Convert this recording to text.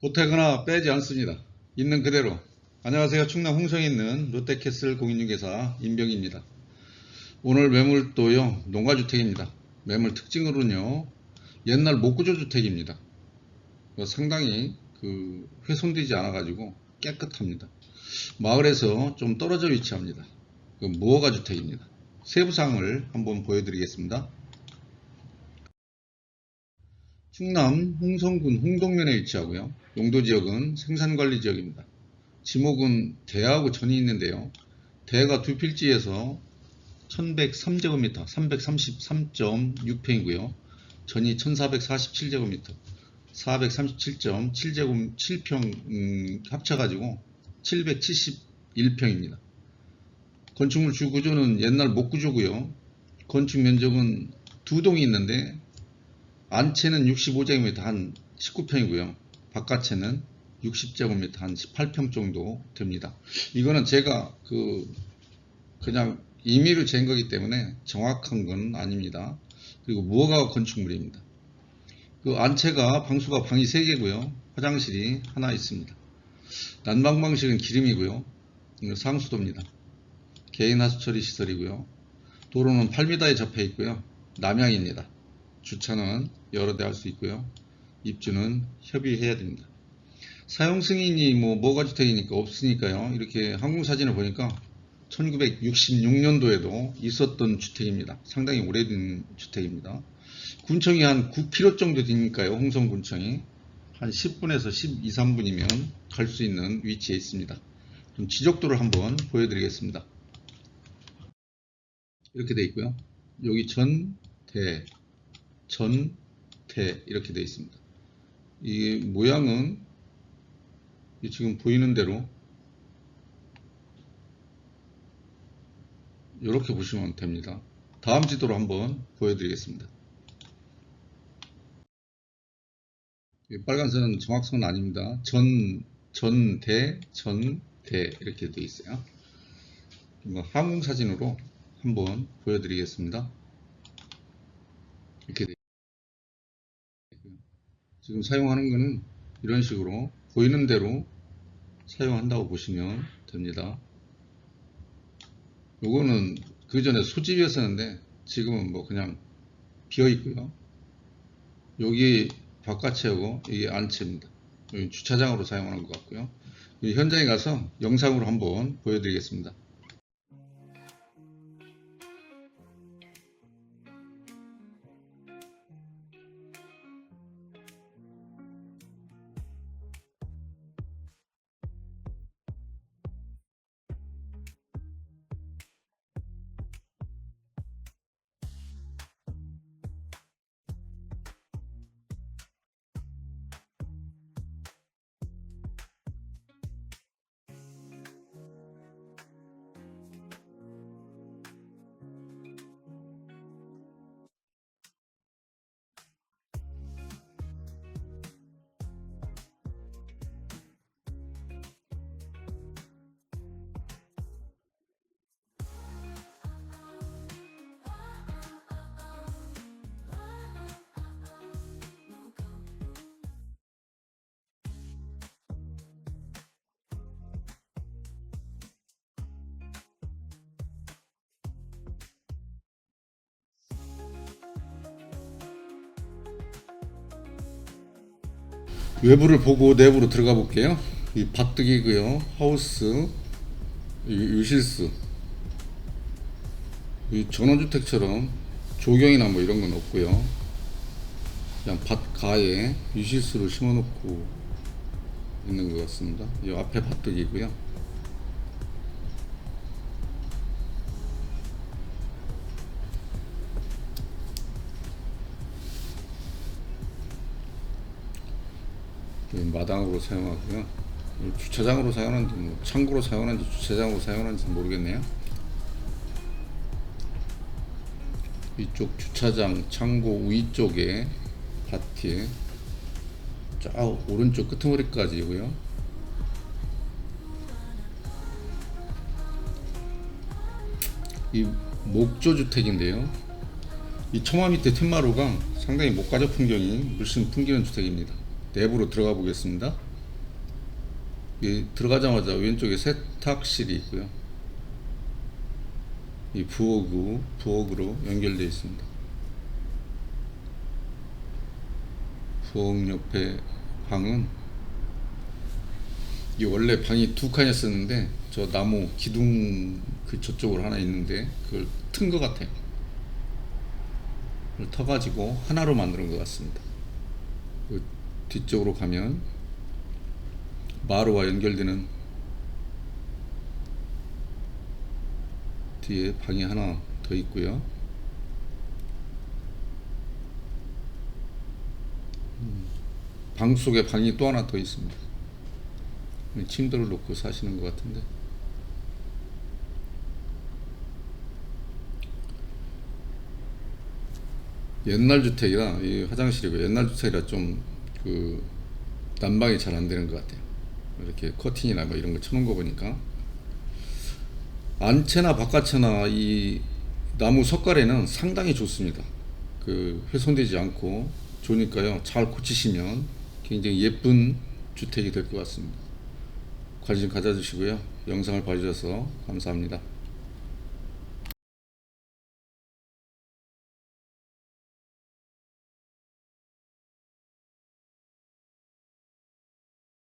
보태거나 빼지 않습니다. 있는 그대로. 안녕하세요. 충남 홍성에 있는 롯데캐슬 공인중개사 임병입니다. 오늘 매물도요, 농가주택입니다. 매물 특징으로는요, 옛날 목구조 주택입니다. 상당히 그 훼손되지 않아가지고 깨끗합니다. 마을에서 좀 떨어져 위치합니다. 그 무허가 주택입니다. 세부상을 한번 보여드리겠습니다. 충남 홍성군 홍동면에 위치하고요. 용도 지역은 생산관리 지역입니다. 지목은 대하고 전이 있는데요. 대가 두 필지에서 1103제곱미터, 333.6평이고요. 전이 1447제곱미터, 437.7제곱 7평 음, 합쳐가지고 771평입니다. 건축물 주 구조는 옛날 목구조고요. 건축 면적은 두 동이 있는데 안채는 65제곱미터 한 19평이고요. 바깥채는 60제곱미터 한 18평 정도 됩니다. 이거는 제가 그 그냥 임의로 잰 거기 때문에 정확한 건 아닙니다. 그리고 무허가 건축물입니다. 그 안채가 방수가 방이 3개고요. 화장실이 하나 있습니다. 난방 방식은 기름이고요. 상수도입니다. 개인 하수 처리 시설이고요. 도로는 8m에 접해 있고요. 남향입니다. 주차는 여러 대 할 수 있고요. 입주는 협의해야 됩니다. 사용 승인이 뭐 뭐가주택이니까 없으니까요. 이렇게 항공 사진을 보니까 1966년도에도 있었던 주택입니다. 상당히 오래된 주택입니다. 군청이 한 9km 정도 되니까요. 홍성군청이 한 10분에서 12, 3분이면 갈 수 있는 위치에 있습니다. 좀 지적도를 한번 보여드리겠습니다. 이렇게 돼 있고요. 여기 전, 대, 전, 대 이렇게 돼 있습니다. 이 모양은 이 지금 보이는 대로 이렇게 보시면 됩니다. 다음 지도로 한번 보여드리겠습니다. 이 빨간 선은 정확선은 아닙니다. 전, 전, 대, 전, 대 이렇게 되어 있어요. 뭐 항공 사진으로 한번 보여드리겠습니다. 이렇게. 지금 사용하는 거는 이런 식으로 보이는 대로 사용한다고 보시면 됩니다. 요거는 그 전에 소집이었었는데 지금은 뭐 그냥 비어 있고요. 여기 바깥채하고 이게 안채입니다. 여기 주차장으로 사용하는 것 같고요. 이 현장에 가서 영상으로 한번 보여드리겠습니다. 외부를 보고 내부로 들어가 볼게요. 이 밭득이고요. 하우스, 이 유실수. 이 전원주택처럼 조경이나 뭐 이런 건 없고요. 그냥 밭 가에 유실수를 심어놓고 있는 것 같습니다. 이 앞에 밭득이고요. 마당으로 사용하고요. 이 주차장으로 사용하는지 뭐 창고로 사용하는지 주차장으로 사용하는지 모르겠네요. 이쪽 주차장 창고 위쪽에 밭이 쫙 오른쪽 끄트머리까지고요. 이 목조 주택인데요. 이 처마 밑에 툇마루가 상당히 목가적 풍경이 물씬 풍기는 주택입니다. 내부로 들어가 보겠습니다. 이 들어가자마자 왼쪽에 세탁실이 있고요. 이 부엌으로, 부엌으로 연결되어 있습니다. 부엌 옆에 방은 이 원래 방이 두 칸이었었는데 저 나무 기둥 그 저쪽으로 하나 있는데 그걸 튼 것 같아요. 그걸 터가지고 하나로 만드는 것 같습니다. 그 뒤쪽으로 가면 마루와 연결되는 뒤에 방이 하나 더 있고요. 음, 방 속에 방이 또 하나 더 있습니다. 침대를 놓고 사시는 것 같은데. 옛날 주택이라 이 화장실이고 옛날 주택이라 좀 그 난방이 잘 안 되는 것 같아요. 이렇게 커튼이나 뭐 이런 거 쳐놓은 거 보니까 안채나 바깥채나 이 나무 석가래는 상당히 좋습니다. 그 훼손되지 않고 좋으니까요. 잘 고치시면 굉장히 예쁜 주택이 될 것 같습니다. 관심 가져주시고요. 영상을 봐주셔서 감사합니다.